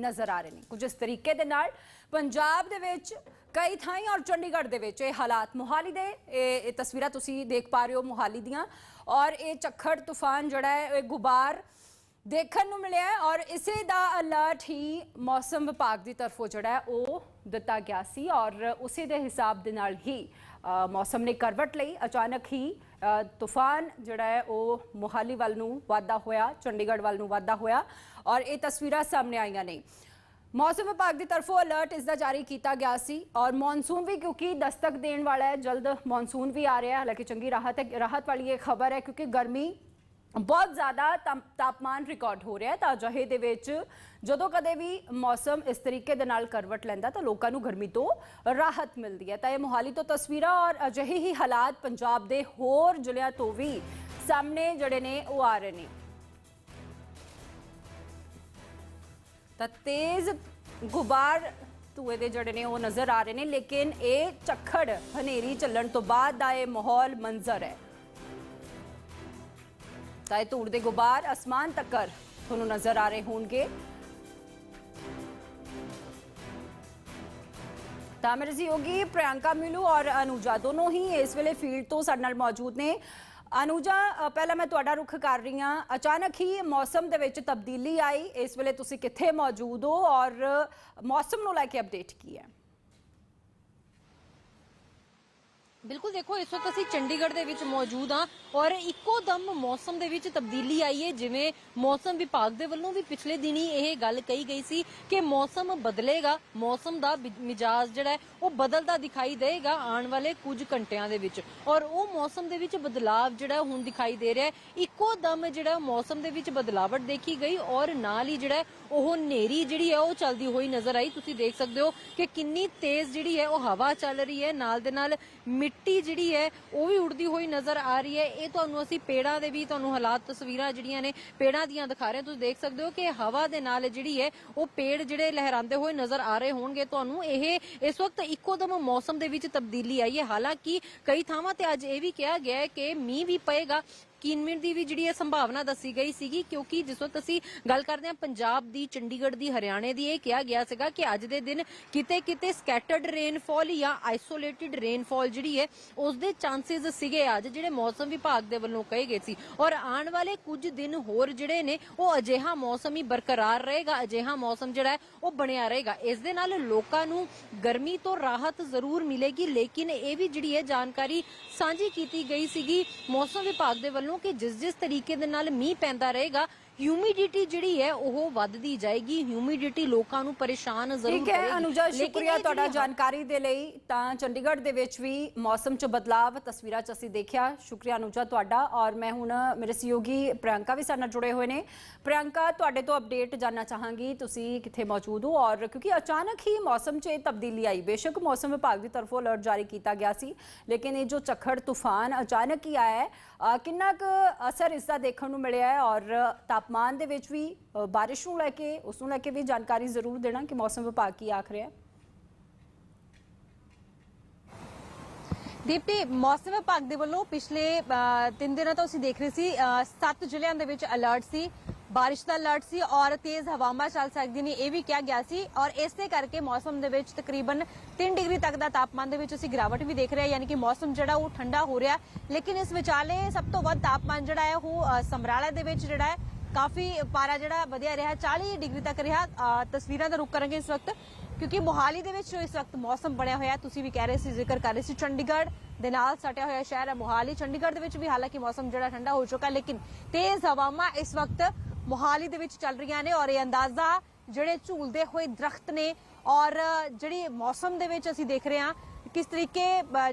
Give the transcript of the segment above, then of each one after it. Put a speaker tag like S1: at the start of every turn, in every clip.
S1: ਨਜ਼ਰ ਆ ਰਹੇ ਨੇ। ਕੁਝ ਇਸ ਤਰੀਕੇ ਦੇ ਨਾਲ ਪੰਜਾਬ ਦੇ ਵਿੱਚ ਕਈ ਥਾਈਂ ਔਰ ਚੰਡੀਗੜ੍ਹ ਦੇ ਵਿੱਚ ਇਹ ਹਾਲਾਤ ਮੋਹਾਲੀ ਦੇ, ਇਹ ਇਹ ਤਸਵੀਰਾਂ ਤੁਸੀਂ ਦੇਖ ਪਾ ਰਹੇ ਹੋ ਮੋਹਾਲੀ ਦੀਆਂ। ਔਰ ਇਹ ਚੱਖੜ ਤੂਫਾਨ ਜਿਹੜਾ ਹੈ, ਇਹ ਗੁਬਾਰ ਦੇਖਣ ਨੂੰ ਮਿਲਿਆ ਔਰ ਇਸੇ ਦਾ ਅਲਰਟ ਹੀ ਮੌਸਮ ਵਿਭਾਗ ਦੀ ਤਰਫੋਂ ਜਿਹੜਾ ਉਹ ਦਿੱਤਾ ਗਿਆ ਸੀ। ਔਰ ਉਸੇ ਦੇ ਹਿਸਾਬ ਦੇ ਨਾਲ ਹੀ ਮੌਸਮ ਨੇ ਕਰਵਟ ਲਈ ਅਚਾਨਕ ਹੀ ਤੂਫਾਨ ਜਿਹੜਾ ਹੈ, ਉਹ ਮੋਹਾਲੀ ਵੱਲ ਨੂੰ ਵਾਧਾ ਹੋਇਆ, ਚੰਡੀਗੜ੍ਹ ਵੱਲ ਨੂੰ ਵਾਧਾ ਹੋਇਆ ਔਰ ਇਹ ਤਸਵੀਰਾਂ ਸਾਹਮਣੇ ਆਈਆਂ ਨੇ। ਮੌਸਮ ਵਿਭਾਗ ਦੀ ਤਰਫੋਂ ਅਲਰਟ ਇਸ ਦਾ ਜਾਰੀ ਕੀਤਾ ਗਿਆ ਸੀ ਔਰ ਮੌਨਸੂਨ ਵੀ ਕਿਉਂਕਿ ਦਸਤਕ ਦੇਣ ਵਾਲਾ ਹੈ, ਜਲਦ ਮੌਨਸੂਨ ਵੀ ਆ ਰਿਹਾ ਹੈ। ਹਾਲਾਂਕਿ ਚੰਗੀ ਰਾਹਤ ਹੈ, ਰਾਹਤ ਵਾਲੀ ਇਹ ਖਬਰ ਹੈ ਕਿਉਂਕਿ ਗਰਮੀ ਬਹੁਤ ਜ਼ਿਆਦਾ ਤਾਪ- ਤਾਪਮਾਨ ਰਿਕਾਰਡ ਹੋ ਰਿਹਾ ਹੈ। ਤਾਂ ਅਜਿਹੇ ਦੇ ਵਿੱਚ ਜਦੋਂ ਕਦੇ ਵੀ ਮੌਸਮ ਇਸ ਤਰੀਕੇ ਦੇ ਨਾਲ ਕਰਵਟ ਲੈਂਦਾ ਤਾਂ ਲੋਕਾਂ ਨੂੰ ਗਰਮੀ ਤੋਂ ਰਾਹਤ ਮਿਲਦੀ ਹੈ। ਤਾਂ ਇਹ ਮੋਹਾਲੀ ਤੋਂ ਤਸਵੀਰਾਂ ਔਰ ਅਜਿਹੇ ਹੀ ਹਾਲਾਤ ਪੰਜਾਬ ਦੇ ਹੋਰ ਜ਼ਿਲ੍ਹਿਆਂ ਤੋਂ ਵੀ ਸਾਹਮਣੇ ਜਿਹੜੇ ਨੇ ਉਹ ਆ ਰਹੇ ਨੇ। ਤਾਂ ਤੇਜ਼ ਗੁਬਾਰ ਧੂਏ ਦੇ ਜਿਹੜੇ ਨੇ ਉਹ ਨਜ਼ਰ ਆ ਰਹੇ ਨੇ, ਲੇਕਿਨ ਇਹ ਝੱਖੜ ਹਨੇਰੀ ਚੱਲਣ ਤੋਂ ਬਾਅਦ ਦਾ ਇਹ ਮਾਹੌਲ ਮੰਜ਼ਰ ਹੈ। ਤਾਂ ਇਹ ਧੂੜ ਦੇ ਗੁਬਾਰ, ਅਸਮਾਨ ਤੱਕ ਤੁਹਾਨੂੰ ਨਜ਼ਰ ਆ ਰਹੇ ਹੋਣਗੇ। ਤਾਂ ਮੇਰੇ ਸਹਿਯੋਗੀ ਪ੍ਰਿਯੰਕਾ, ਮਿਲੂ ਔਰ ਅਨੂਜਾ, ਦੋਨੋਂ ਹੀ ਇਸ ਵੇਲੇ ਫੀਲਡ ਤੋਂ ਸਾਡੇ ਨਾਲ ਮੌਜੂਦ ਨੇ। ਅਨੂਜਾ ਪਹਿਲਾਂ ਮੈਂ ਤੁਹਾਡਾ ਰੁਖ ਕਰ ਰਹੀ ਹਾਂ। ਅਚਾਨਕ ਹੀ ਮੌਸਮ ਦੇ ਵਿੱਚ ਤਬਦੀਲੀ ਆਈ। ਇਸ ਵੇਲੇ ਤੁਸੀਂ ਕਿੱਥੇ ਮੌਜੂਦ ਹੋ ਔਰ ਮੌਸਮ ਨੂੰ ਲੈ ਕੇ ਅਪਡੇਟ ਕੀ ਹੈ?
S2: ਬਿਲਕੁਲ ਦੇਖੋ, ਇਸ ਵਕਤ ਅਸੀਂ ਚੰਡੀਗੜ੍ਹ ਦੇ ਵਿੱਚ ਮੌਜੂਦ ਹਾਂ ਔਰ ਇੱਕੋ ਦਮ ਮੌਸਮ ਦੇ ਵਿੱਚ ਤਬਦੀਲੀ ਆਈ ਹੈ ਜਿਵੇਂ ਮੌਸਮ ਵਿਭਾਗ ਦੇ ਵੱਲੋਂ ਵੀ ਪਿਛਲੇ ਦਿਨੀ ਇਹ ਗੱਲ ਕਹੀ ਗਈ ਸੀ ਕਿ ਮੌਸਮ ਬਦਲੇਗਾ, ਮੌਸਮ ਦਾ ਮਿਜਾਜ਼ ਜਿਹੜਾ ਹੈ, ਉਹ ਬਦਲਦਾ ਦਿਖਾਈ ਦੇਗਾ ਆਉਣ ਵਾਲੇ ਕੁਝ ਘੰਟਿਆਂ ਦੇ ਵਿੱਚ। ਔਰ ਉਹ ਮੌਸਮ ਦੇ ਵਿੱਚ ਬਦਲਾਵ ਜਿਹੜਾ ਹੁਣ ਦਿਖਾਈ ਦੇ ਰਿਹਾ ਹੈ। ਇੱਕੋ ਦਮ ਜਿਹੜਾ ਮੌਸਮ ਦੇ ਵਿੱਚ ਬਦਲਾਵਟ ਦੇਖੀ ਗਈ ਔਰ ਨਾਲ ਹੀ ਜਿਹੜਾ ਉਹ ਹਨੇਰੀ ਜਿਹੜੀ ਹੈ, ਉਹ ਚੱਲਦੀ ਹੋਈ ਨਜ਼ਰ ਆਈ। ਤੁਸੀਂ ਦੇਖ ਸਕਦੇ ਹੋ ਕਿ ਕਿੰਨੀ ਤੇਜ਼ ਜਿਹੜੀ ਹੈ, ਉਹ ਹਵਾ ਚੱਲ ਰਹੀ ਹੈ। ਨਾਲ ਦੇ ਨਾਲ ਮਿੱਟੀ ਜਿਹੜੀ ਹੈ, ਉਹ ਵੀ ਉੜਦੀ ਹੋਈ ਨਜ਼ਰ ਆ ਰਹੀ ਹੈ। ਇਹ ਤੁਹਾਨੂੰ ਅਸੀਂ ਪੇੜਾਂ ਦੇ ਵੀ ਤੁਹਾਨੂੰ ਹਾਲਾਤ ਤਸਵੀਰਾਂ ਜਿਹੜੀਆਂ ਨੇ ਪੇੜਾਂ ਦੀਆਂ ਦਿਖਾ ਰਹੇ ਹਾਂ। ਤੁਸੀਂ ਦੇਖ ਸਕਦੇ ਹੋ ਕਿ ਹਵਾ ਦੇ ਨਾਲ ਜਿਹੜੀ ਹੈ, ਉਹ ਪੇੜ ਜਿਹੜੇ ਲਹਿਰਾਉਂਦੇ ਹੋਏ ਨਜ਼ਰ ਆ ਰਹੇ ਹੋਣਗੇ। ਤੁਹਾਨੂੰ ਇਹ ਇਸ ਵਕਤ ਇੱਕੋ ਦਮ ਮੌਸਮ ਦੇ ਵਿੱਚ ਤਬਦੀਲੀ ਆਈ ਹੈ। ਹਾਲਾਂਕਿ ਕਈ ਥਾਵਾਂ ਤੇ ਅੱਜ ਇਹ ਵੀ ਕਿਹਾ ਗਿਆ ਹੈ ਕਿ ਮੀਂਹ ਵੀ ਪਏਗਾ। ਕਿਨਮਿਨ ਦੀ ਵੀ ਜਿਹੜੀ ਹੈ ਸੰਭਾਵਨਾ ਦੱਸੀ ਗਈ ਸੀਗੀ, ਕਿਉਂਕਿ ਜਿਸ ਵਕਤ ਅਸੀਂ ਗੱਲ ਕਰਦੇ ਹਾਂ ਪੰਜਾਬ ਦੀ, ਚੰਡੀਗੜ੍ਹ ਦੀ, ਹਰਿਆਣੇ ਦੀ, ਇਹ ਕਿਹਾ ਗਿਆ ਸੀਗਾ ਕਿ ਅੱਜ ਦੇ ਦਿਨ ਕਿਤੇ ਕਿਤੇ ਸਕੈਟਰਡ ਰੇਨਫਾਲ ਜਾਂ ਆਈਸੋਲੇਟਿਡ ਰੇਨਫਾਲ ਜਿਹੜੀ ਹੈ ਉਸ ਦੇ ਚਾਂਸਸ ਸੀਗੇ ਅੱਜ ਜਿਹੜੇ ਮੌਸਮ ਵਿਭਾਗ ਦੇ ਵੱਲੋਂ ਕਹੇ ਗਏ ਸੀ। ਔਰ ਆਉਣ ਵਾਲੇ ਕੁਝ ਦਿਨ ਹੋਰ ਜਿਹੜੇ ਨੇ, ਉਹ ਅਜਿਹਾ ਮੌਸਮ ਹੀ ਬਰਕਰਾਰ ਰਹੇਗਾ, ਅਜਿਹਾ ਮੌਸਮ ਜਿਹੜਾ ਹੈ, ਉਹ ਬਣਿਆ ਰਹੇਗਾ। ਇਸ ਦੇ ਨਾਲ ਲੋਕਾਂ ਨੂੰ ਗਰਮੀ ਤੋਂ ਰਾਹਤ ਜ਼ਰੂਰ ਮਿਲੇਗੀ, ਲੇਕਿਨ ਇਹ ਵੀ ਜਿਹੜੀ ਹੈ ਜਾਣਕਾਰੀ ਸਾਂਝੀ ਕੀਤੀ ਗਈ ਸੀਗੀ, ਮੌਸਮ ਵਿਭਾਗ ਦੇ ਵੱਲੋਂ ਕਿ ਜਿਸ ਜਿਸ ਤਰੀਕੇ ਦੇ ਨਾਲ ਮੀਂਹ ਪੈਂਦਾ ਰਹੇਗਾ ਹਿਊਮਿਡਿਟੀ ਜਿਹੜੀ ਹੈ ਉਹ ਵੱਧਦੀ ਜਾਏਗੀ। ਹਿਊਮਿਡਿਟੀ ਲੋਕਾਂ ਨੂੰ ਪਰੇਸ਼ਾਨ ਜ਼ਰੂਰ
S1: ਠੀਕ ਹੈ
S2: ਕਰੇਗੀ।
S1: ਅਨੁਜਾ ਸ਼ੁਕਰੀਆ ਤੁਹਾਡਾ ਜਾਣਕਾਰੀ ਦੇ ਲਈ। ਤਾਂ ਚੰਡੀਗੜ੍ਹ ਦੇ ਵਿੱਚ ਵੀ ਮੌਸਮ 'ਚ ਬਦਲਾਵ ਤਸਵੀਰਾਂ 'ਚ ਅਸੀਂ ਦੇਖਿਆ। ਸ਼ੁਕਰੀਆ ਅਨੁਜਾ ਤੁਹਾਡਾ। ਔਰ ਮੈਂ ਹੁਣ ਮੇਰੇ ਸਹਿਯੋਗੀ ਪ੍ਰਿਯੰਕਾ ਵੀ ਸਾਡੇ ਨਾਲ ਜੁੜੇ ਹੋਏ ਨੇ। ਪ੍ਰਿਯੰਕਾ ਤੁਹਾਡੇ ਤੋਂ ਅਪਡੇਟ ਜਾਨਣਾ ਚਾਹਾਂਗੀ। ਤੁਸੀਂ ਕਿੱਥੇ ਮੌਜੂਦ ਹੋ? ਔਰ ਕਿਉਂਕਿ ਅਚਾਨਕ ਹੀ ਮੌਸਮ 'ਚ ਇਹ ਤਬਦੀਲੀ ਆਈ। ਬੇਸ਼ੱਕ ਮੌਸਮ ਵਿਭਾਗ ਦੀ ਤਰਫੋਂ ਅਲਰਟ ਜਾਰੀ ਕੀਤਾ ਗਿਆ ਸੀ। ਲੇਕਿਨ ਇਹ ਜੋ ਝੱਖੜ ਤੂਫਾਨ ਅਚਾਨਕ ਹੀ ਆਇਆ ਹੈ ਕਿੰਨਾ ਕੁ ਅਸਰ ਇਸ ਦਾ ਦੇਖਣ ਨੂੰ ਮਿਲਿਆ ਹੈ? ਔਰ ਤਾਪਮਾਨ ਦੇ ਵਿੱਚ ਵੀ ਬਾਰਿਸ਼ ਨੂੰ ਲੈ ਕੇ, ਉਸ ਨੂੰ ਲੈ ਕੇ ਵੀ ਜਾਣਕਾਰੀ ਜ਼ਰੂਰ ਦੇਣਾ ਕਿ ਮੌਸਮ ਵਿਭਾਗ ਕੀ ਆਖ ਰਿਹਾ ਹੈ।
S2: ਦੀਪਤੀ ਮੌਸਮ ਵਿਭਾਗ ਦੇ ਵੱਲੋਂ ਪਿਛਲੇ 3 ਦਿਨਾਂ ਤੋਂ ਅਸੀਂ ਦੇਖ ਰਹੇ ਸੀ 7 ਜ਼ਿਲ੍ਹਿਆਂ ਦੇ ਵਿੱਚ ਅਲਰਟ ਸੀ, ਬਾਰਿਸ਼ ਦਾ ਅਲਰਟ ਸੀ ਔਰ ਤੇਜ਼ ਹਵਾਵਾਂ ਚੱਲ ਸਕਦੀ ਨੇ, ਇਹ ਵੀ ਕਿਹਾ ਗਿਆ ਸੀ ਔਰ ਇਸੇ ਕਰਕੇ ਮੌਸਮ ਦੇ ਵਿੱਚ ਤਕਰੀਬਨ 3 ਡਿਗਰੀ ਤੱਕ ਦਾ ਤਾਪਮਾਨ ਦੇ ਵਿੱਚ ਅਸੀਂ ਗਿਰਾਵਟ ਵੀ ਦੇਖ ਰਹੇ ਹਾਂ, ਯਾਨੀ ਕਿ ਮੌਸਮ ਜਿਹੜਾ ਉਹ ਠੰਡਾ ਹੋ ਰਿਹਾ ਲੇਕਿਨ ਇਸ ਵਿਚਾਲੇ ਸਭ ਤੋਂ ਵੱਧ ਤਾਪਮਾਨ ਜਿਹੜਾ ਹੈ ਉਹ ਸਮਰਾਲਾ ਦੇ ਵਿੱਚ ਜਿਹੜਾ ਹੈ ਕਾਫੀ ਪਾਰਾ ਜਿਹੜਾ ਵਧਿਆ ਰਿਹਾ 40 ਡਿਗਰੀ ਤੱਕ ਰਿਹਾ ਤਸਵੀਰਾਂ ਦਾ ਰੁਕ ਕਰਾਂਗੇ ਇਸ ਵਕਤ, ਕਿਉਂਕਿ ਮੋਹਾਲੀ ਦੇ ਵਿੱਚ ਇਸ ਵਕਤ ਮੌਸਮ ਬਣਿਆ ਹੋਇਆ ਤੁਸੀਂ ਵੀ ਕਹਿ ਰਹੇ ਸੀ, ਜ਼ਿਕਰ ਕਰ ਰਹੇ ਸੀ, ਚੰਡੀਗੜ੍ਹ ਦੇ ਨਾਲ ਸਟਿਆ ਹੋਇਆ ਸ਼ਹਿਰ ਹੈ ਮੋਹਾਲੀ। ਚੰਡੀਗੜ੍ਹ ਦੇ ਵਿੱਚ ਵੀ ਹਾਲਾਂਕਿ ਮੌਸਮ ਜਿਹੜਾ ਠੰਡਾ ਹੋ ਚੁੱਕਾ ਲੇਕਿਨ ਤੇਜ਼ ਹਵਾਵਾਂ ਇਸ ਵਕਤ ਮੋਹਾਲੀ ਦੇ ਵਿੱਚ ਚੱਲ ਰਹੀਆਂ ਨੇ ਔਰ ਇਹ ਅੰਦਾਜ਼ਾ ਜਿਹੜੇ ਝੂਲਦੇ ਹੋਏ ਦਰਖਤ ਨੇ ਔਰ ਜਿਹੜੀ ਮੌਸਮ ਦੇ ਵਿੱਚ ਅਸੀਂ ਦੇਖ ਰਹੇ ਹਾਂ ਕਿਸ ਤਰੀਕੇ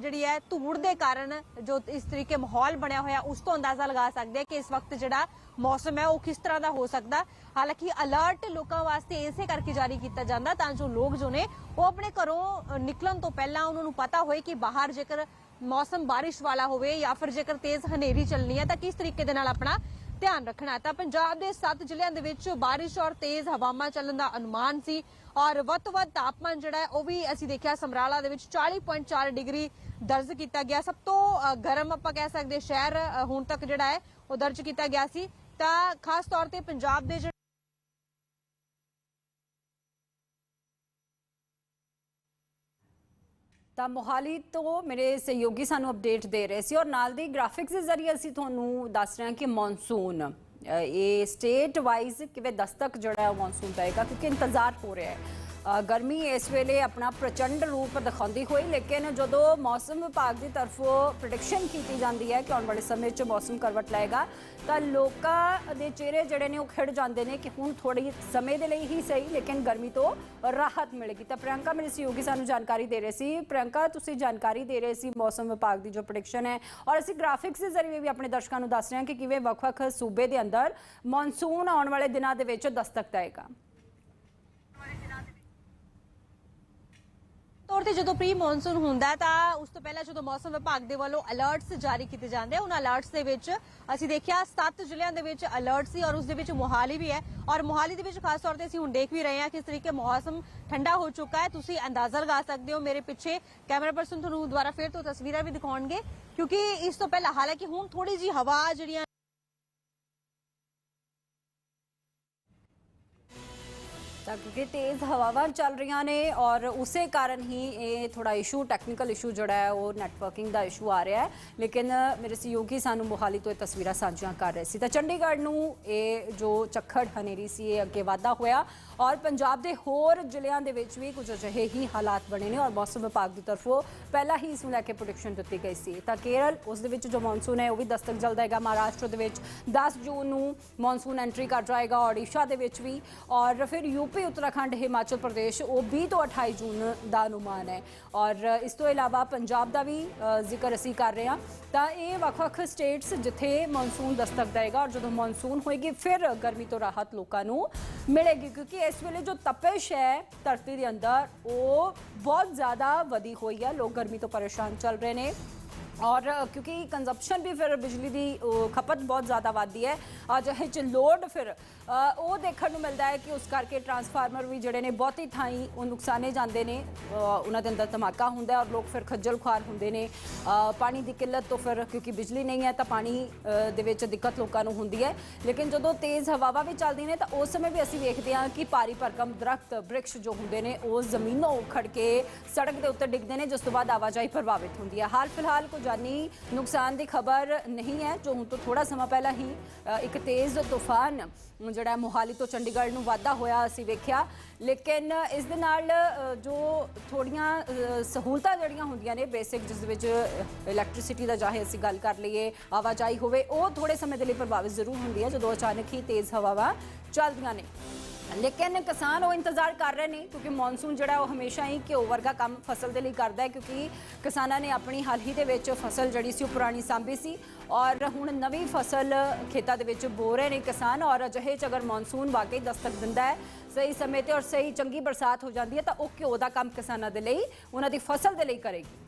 S2: ਜਿਹੜੀ ਹੈ ਧੂੜ ਦੇ ਕਾਰਨ ਜੋ ਇਸ ਤਰੀਕੇ ਮਾਹੌਲ ਬਣਿਆ ਹੋਇਆ, ਉਸ ਤੋਂ ਅੰਦਾਜ਼ਾ ਲਗਾ ਸਕਦੇ ਹਾਂ ਕਿ ਇਸ ਵਕਤ ਜਿਹੜਾ ਮੌਸਮ ਹੈ, ਉਹ ਕਿਸ ਤਰ੍ਹਾਂ ਦਾ ਹੋ ਸਕਦਾ। ਹਾਲਾਂਕਿ ਅਲਰਟ ਲੋਕਾਂ ਵਾਸਤੇ ਇਸੇ ਕਰਕੇ ਜਾਰੀ ਕੀਤਾ ਜਾਂਦਾ ਤਾਂ ਜੋ ਲੋਕ ਜੋ ਨੇ, ਉਹ ਆਪਣੇ ਘਰੋਂ ਨਿਕਲਣ ਤੋਂ ਪਹਿਲਾਂ ਉਹਨਾਂ ਨੂੰ ਪਤਾ ਹੋਏ ਕਿ ਬਾਹਰ ਜੇਕਰ ਮੌਸਮ ਬਾਰਿਸ਼ ਵਾਲਾ ਹੋਵੇ ਜਾਂ ਫਿਰ ਜੇਕਰ ਤੇਜ਼ ਹਨੇਰੀ ਚੱਲਣੀ ਹੈ, ਤਾਂ ਕਿਸ ਤਰੀਕੇ ਦੇ ਨਾਲ ਆਪਣਾ ਧਿਆਨ ਰੱਖਣਾ ਹੈ। ਤਾਂ ਪੰਜਾਬ ਦੇ 7 ਜ਼ਿਲ੍ਹਿਆਂ ਦੇ ਵਿੱਚ ਬਾਰਿਸ਼ ਔਰ ਤੇਜ਼ ਹਵਾਵਾਂ ਚੱਲਣ ਦਾ ਅਨੁਮਾਨ ਸੀ ਔਰ ਵੱਧ ਤੋਂ ਵੱਧ ਤਾਪਮਾਨ ਜਿਹੜਾ ਹੈ, ਉਹ ਵੀ ਅਸੀਂ ਦੇਖਿਆ ਸਮਰਾਲਾ ਦੇ ਵਿੱਚ 40.4 ਡਿਗਰੀ ਦਰਜ ਕੀਤਾ ਗਿਆ ਸਭ ਤੋਂ ਗਰਮ ਆਪਾਂ ਕਹਿ ਸਕਦੇ ਸ਼ਹਿਰ ਹੁਣ ਤੱਕ ਜਿਹੜਾ ਹੈ, ਉਹ ਦਰਜ ਕੀਤਾ ਗਿਆ ਸੀ ਤਾਂ ਖਾਸ ਤੌਰ ਤੇ ਪੰਜਾਬ ਦੇ
S1: ਤਾਂ ਮੋਹਾਲੀ ਤੋਂ ਮੇਰੇ ਸਹਿਯੋਗੀ ਸਾਨੂੰ ਅਪਡੇਟ ਦੇ ਰਹੇ ਸੀ ਔਰ ਨਾਲ ਦੀ ਗ੍ਰਾਫਿਕਸ ਦੇ ਜ਼ਰੀਏ ਅਸੀਂ ਤੁਹਾਨੂੰ ਦੱਸ ਰਹੇ ਹਾਂ ਕਿ ਮੌਨਸੂਨ ਇਹ ਸਟੇਟ ਵਾਈਜ਼ ਕਿਵੇਂ ਦਸਤਕ ਜਿਹੜਾ ਹੈ ਉਹ ਮੌਨਸੂਨ ਪਏਗਾ ਕਿਉਂਕਿ ਇੰਤਜ਼ਾਰ ਹੋ ਰਿਹਾ ਹੈ। ਗਰਮੀ ਇਸ ਵੇਲੇ ਆਪਣਾ ਪ੍ਰਚੰਡ ਰੂਪ ਦਿਖਾਉਂਦੀ ਹੋਈ, ਲੇਕਿਨ ਜਦੋਂ ਮੌਸਮ ਵਿਭਾਗ ਦੀ ਤਰਫੋਂ ਪ੍ਰੈਡਿਕਸ਼ਨ ਕੀਤੀ ਜਾਂਦੀ ਹੈ ਕਿ ਆਉਣ ਵਾਲੇ ਸਮੇਂ 'ਚ ਮੌਸਮ ਕਰਵਟ ਲਏਗਾ, ਤਾਂ ਲੋਕਾਂ ਦੇ ਚਿਹਰੇ ਜਿਹੜੇ ਨੇ ਉਹ ਖਿੜ ਜਾਂਦੇ ਨੇ ਕਿ ਹੁਣ ਥੋੜੀ ਸਮੇਂ ਦੇ ਲਈ ਹੀ ਸਹੀ, ਲੇਕਿਨ ਗਰਮੀ ਤੋਂ ਰਾਹਤ ਮਿਲੇਗੀ। ਤਾਂ ਪ੍ਰਿਯੰਕਾ ਮੇਰੇ ਸਹਿਯੋਗੀ ਸਾਨੂੰ ਜਾਣਕਾਰੀ ਦੇ ਰਹੇ ਸੀ। ਪ੍ਰਿਯੰਕਾ, ਤੁਸੀਂ ਜਾਣਕਾਰੀ ਦੇ ਰਹੇ ਸੀ ਮੌਸਮ ਵਿਭਾਗ ਦੀ ਜੋ ਪ੍ਰੈਡਿਕਸ਼ਨ ਹੈ, ਔਰ ਅਸੀਂ ਗ੍ਰਾਫਿਕਸ ਦੇ ਜ਼ਰੀਏ ਵੀ ਆਪਣੇ ਦਰਸ਼ਕਾਂ ਨੂੰ ਦੱਸ ਰਹੇ ਹਾਂ ਕਿ ਕਿਵੇਂ ਵੱਖ-ਵੱਖ ਸੂਬੇ ਦੇ ਅੰਦਰ ਮੌਨਸੂਨ ਆਉਣ ਵਾਲੇ ਦਿਨਾਂ ਦੇ ਵਿੱਚ ਦਸਤਕ ਦੇਗਾ
S2: ਤੌਰ ਤੇ ਜਦੋਂ ਪ੍ਰੀ ਮੌਨਸੂਨ ਹੁੰਦਾ ਤਾਂ ਉਸ ਤੋਂ ਪਹਿਲਾਂ ਜਦੋਂ ਮੌਸਮ ਵਿਭਾਗ ਦੇ ਵੱਲੋਂ ਅਲਰਟਸ ਜਾਰੀ ਕੀਤੇ ਜਾਂਦੇ ਉਹਨਾਂ ਅਲਰਟਸ ਦੇ ਵਿੱਚ ਅਸੀਂ ਦੇਖਿਆ 7 ਜ਼ਿਲ੍ਹਿਆਂ ਦੇ ਵਿੱਚ ਅਲਰਟ ਸੀ ਔਰ ਉਸ ਦੇ ਵਿੱਚ ਮੋਹਾਲੀ ਵੀ ਹੈ ਔਰ ਮੋਹਾਲੀ ਦੇ ਵਿੱਚ ਖਾਸ ਤੌਰ ਤੇ ਅਸੀਂ ਹੁਣ ਦੇਖ ਵੀ ਰਹੇ ਹਾਂ ਕਿਸ ਤਰੀਕੇ ਮੌਸਮ ਠੰਡਾ ਹੋ ਚੁੱਕਾ ਹੈ। ਤੁਸੀਂ ਅੰਦਾਜ਼ਾ ਲਗਾ ਸਕਦੇ ਹੋ ਮੇਰੇ ਪਿੱਛੇ ਕੈਮਰਾ ਪਰਸਨ ਤੁਹਾਨੂੰ ਦੁਬਾਰਾ ਫੇਰ ਤੋਂ ਤਸਵੀਰਾਂ ਵੀ ਦਿਖਾਉਣਗੇ ਕਿਉਂਕਿ ਇਸ ਤੋਂ ਪਹਿਲਾਂ ਹਾਲਾਂਕਿ ਹੁਣ ਥੋੜੀ ਜੀ ਹਵਾ ਜਿਹੜੀਆਂ
S1: ਤਾਂ ਕਿਉਂਕਿ ਤੇਜ਼ ਹਵਾਵਾਂ ਚੱਲ ਰਹੀਆਂ ਨੇ ਔਰ ਉਸੇ ਕਾਰਨ ਹੀ ਇਹ ਥੋੜਾ ਇਸ਼ੂ ਟੈਕਨੀਕਲ ਇਸ਼ੂ ਜਿਹੜਾ ਹੈ, ਉਹ ਨੈਟਵਰਕਿੰਗ ਦਾ ਇਸ਼ੂ ਆ ਰਿਹਾ ਹੈ। ਲੇਕਿਨ ਮੇਰੇ ਸਹਿਯੋਗੀ ਸਾਨੂੰ ਮੋਹਾਲੀ ਤੋਂ ਇਹ ਤਸਵੀਰਾਂ ਸਾਂਝੀਆਂ ਕਰ ਰਹੇ ਸੀ। ਤਾਂ ਚੰਡੀਗੜ੍ਹ ਨੂੰ ਇਹ ਜੋ ਚੱਖੜ ਹਨੇਰੀ ਸੀ, ਇਹ ਅੱਗੇ ਵਾਧਾ ਹੋਇਆ ਔਰ ਪੰਜਾਬ ਦੇ ਹੋਰ ਜ਼ਿਲ੍ਹਿਆਂ ਦੇ ਵਿੱਚ ਵੀ ਕੁਝ ਅਜਿਹੇ ਹੀ ਹਾਲਾਤ ਬਣੇ ਨੇ ਔਰ ਮੌਸਮ ਵਿਭਾਗ ਦੀ ਤਰਫੋਂ ਪਹਿਲਾਂ ਹੀ ਇਸ ਨੂੰ ਲੈ ਕੇ ਪ੍ਰੈਡਿਕਸ਼ਨ ਦਿੱਤੀ ਗਈ ਸੀ। ਤਾਂ ਕੇਰਲ, ਉਸ ਦੇ ਵਿੱਚ ਜੋ ਮੌਨਸੂਨ ਹੈ, ਉਹ ਵੀ ਦਸਤਕ ਜਲ ਦੇਗਾ ਮਹਾਰਾਸ਼ਟਰ ਦੇ ਵਿੱਚ 10 ਜੂਨ ਨੂੰ ਮੌਨਸੂਨ ਐਂਟਰੀ ਕਰ ਜਾਏਗਾ ਓਡੀਸ਼ਾ ਦੇ ਵਿੱਚ ਵੀ ਔਰ ਫਿਰ ਯੂਪੀ ਉੱਤਰਾਖੰਡ, ਹਿਮਾਚਲ ਪ੍ਰਦੇਸ਼, ਉਹ 20 ਤੋਂ 28 ਜੂਨ ਦਾ ਅਨੁਮਾਨ ਹੈ। ਔਰ, ਇਸ ਤੋਂ ਇਲਾਵਾ ਪੰਜਾਬ ਦਾ ਵੀ ਜ਼ਿਕਰ ਅਸੀਂ ਕਰ ਰਹੇ ਹਾਂ। ਤਾਂ ਇਹ ਵੱਖ-ਵੱਖ ਸਟੇਟਸ ਜਿੱਥੇ ਮੌਨਸੂਨ ਦਸਤਕ ਦੇਗਾ ਔਰ ਜਦੋਂ ਮੌਨਸੂਨ ਹੋਏਗੀ, ਫਿਰ ਗਰਮੀ ਤੋਂ ਰਾਹਤ ਲੋਕਾਂ ਨੂੰ ਮਿਲੇਗੀ। ਕਿਉਂਕਿ ਇਸ ਵੇਲੇ ਜੋ ਤਪਸ਼ ਹੈ ਧਰਤੀ ਦੇ ਅੰਦਰ, ਉਹ ਬਹੁਤ ਜ਼ਿਆਦਾ ਵਧੀ ਹੋਈ ਹੈ। ਲੋਕ ਗਰਮੀ ਤੋਂ ਪਰੇਸ਼ਾਨ ਚੱਲ ਰਹੇ ਨੇ। ਔਰ ਕਿਉਂਕਿ ਕੰਜ਼ੰਪਸ਼ਨ ਵੀ ਫਿਰ ਬਿਜਲੀ ਦੀ ਖਪਤ ਬਹੁਤ ਜ਼ਿਆਦਾ ਵੱਧਦੀ ਹੈ ਅੱਜ ਇਹ ਚ ਲੋਡ ਫਿਰ ਉਹ ਦੇਖਣ ਨੂੰ ਮਿਲਦਾ ਹੈ ਕਿ ਉਸ ਕਰਕੇ ਟਰਾਂਸਫਾਰਮਰ ਵੀ ਜਿਹੜੇ ਨੇ ਬਹੁਤੀ ਥਾਈਂ ਉਹ ਨੁਕਸਾਨੇ ਜਾਂਦੇ ਨੇ ਉਹਨਾਂ ਦੇ ਅੰਦਰ ਧਮਾਕਾ ਹੁੰਦਾ ਔਰ ਲੋਕ ਫਿਰ ਖੱਜਲ ਖੁਆਰ ਹੁੰਦੇ ਨੇ ਪਾਣੀ ਦੀ ਕਿੱਲਤ ਤੋਂ ਫਿਰ ਕਿਉਂਕਿ ਬਿਜਲੀ ਨਹੀਂ ਹੈ ਤਾਂ ਪਾਣੀ ਦੇ ਵਿੱਚ ਦਿੱਕਤ ਲੋਕਾਂ ਨੂੰ ਹੁੰਦੀ ਹੈ ਲੇਕਿਨ ਜਦੋਂ ਤੇਜ਼ ਹਵਾਵਾਂ ਵੀ ਚੱਲਦੀਆਂ ਨੇ ਤਾਂ ਉਸ ਸਮੇਂ ਵੀ ਅਸੀਂ ਵੇਖਦੇ ਹਾਂ ਕਿ ਭਾਰੀ ਭਰਕਮ ਦਰਖਤ ਬ੍ਰਿਕਸ਼ ਜੋ ਹੁੰਦੇ ਨੇ ਉਹ ਜ਼ਮੀਨੋਂ ਉਖੜ ਕੇ ਸੜਕ ਦੇ ਉੱਤੇ ਡਿੱਗਦੇ ਨੇ ਜਿਸ ਤੋਂ ਬਾਅਦ ਆਵਾਜਾਈ ਪ੍ਰਭਾਵਿਤ ਹੁੰਦੀ ਹੈ ਹਾਲ ਫਿਲਹਾਲ ਕੁਝ ਜਾਨੀ ਨੁਕਸਾਨ ਦੀ ਖਬਰ ਨਹੀਂ ਹੈ, ਜੋ ਹੁਣ ਤੋਂ ਥੋੜਾ ਸਮਾਂ ਪਹਿਲਾਂ ਹੀ ਇੱਕ ਤੇਜ਼ ਤੂਫਾਨ ਜਿਹੜਾ ਮੋਹਾਲੀ ਤੋਂ ਚੰਡੀਗੜ੍ਹ ਨੂੰ ਵਾਧਾ ਹੋਇਆ ਅਸੀਂ ਵੇਖਿਆ। ਲੇਕਿਨ ਇਸ ਦੇ ਨਾਲ ਜੋ ਥੋੜੀਆਂ ਸਹੂਲਤਾਂ ਜਿਹੜੀਆਂ ਹੁੰਦੀਆਂ ਨੇ, ਬੇਸਿਕ ਜਿਸ ਵਿੱਚ ਇਲੈਕਟ੍ਰਿਸਿਟੀ ਦਾ ਚਾਹੇ ਅਸੀਂ ਗੱਲ ਕਰ ਲਈਏ, ਆਵਾਜਾਈ ਹੋਵੇ, ਉਹ ਥੋੜੇ ਸਮੇਂ ਦੇ ਲਈ ਪ੍ਰਭਾਵਿਤ ਜ਼ਰੂਰ ਹੁੰਦੀ ਹੈ, ਜਦੋਂ ਅਚਾਨਕ ਹੀ ਤੇਜ਼ ਹਵਾਵਾਂ ਚੱਲਦੀਆਂ ਨੇ। ਲੇਕਿਨ ਕਿਸਾਨ ਉਹ ਇੰਤਜ਼ਾਰ ਕਰ ਰਹੇ ਨੇ, ਕਿਉਂਕਿ ਮੌਨਸੂਨ ਜਿਹੜਾ ਉਹ ਹਮੇਸ਼ਾ ਹੀ ਘਿਓ ਵਰਗਾ ਕੰਮ ਫਸਲ ਦੇ ਲਈ ਕਰਦਾ ਹੈ, ਕਿਉਂਕਿ ਕਿਸਾਨਾਂ ਨੇ ਆਪਣੀ ਹਾਲ ਹੀ ਦੇ ਵਿੱਚ ਫਸਲ ਜਿਹੜੀ ਸੀ ਉਹ ਪੁਰਾਣੀ ਸਾਂਭੀ ਸੀ ਔਰ ਹੁਣ ਨਵੀਂ ਫਸਲ ਖੇਤਾਂ ਦੇ ਵਿੱਚ ਬੋ ਰਹੇ ਨੇ ਕਿਸਾਨ ਔਰ ਅਜਿਹੇ ਚ ਅਗਰ ਮੌਨਸੂਨ ਵਾਕਈ ਦਸਤਕ ਦਿੰਦਾ ਹੈ, ਸਹੀ ਸਮੇਂ ਤੇ ਔਰ ਸਹੀ ਚੰਗੀ ਬਰਸਾਤ ਹੋ ਜਾਂਦੀ ਹੈ, ਤਾਂ ਉਹ ਘਿਓ ਦਾ ਕੰਮ ਕਿਸਾਨਾਂ ਦੇ ਲਈ, ਉਹਨਾਂ ਦੀ ਫਸਲ ਦੇ ਲਈ ਕਰੇਗੀ।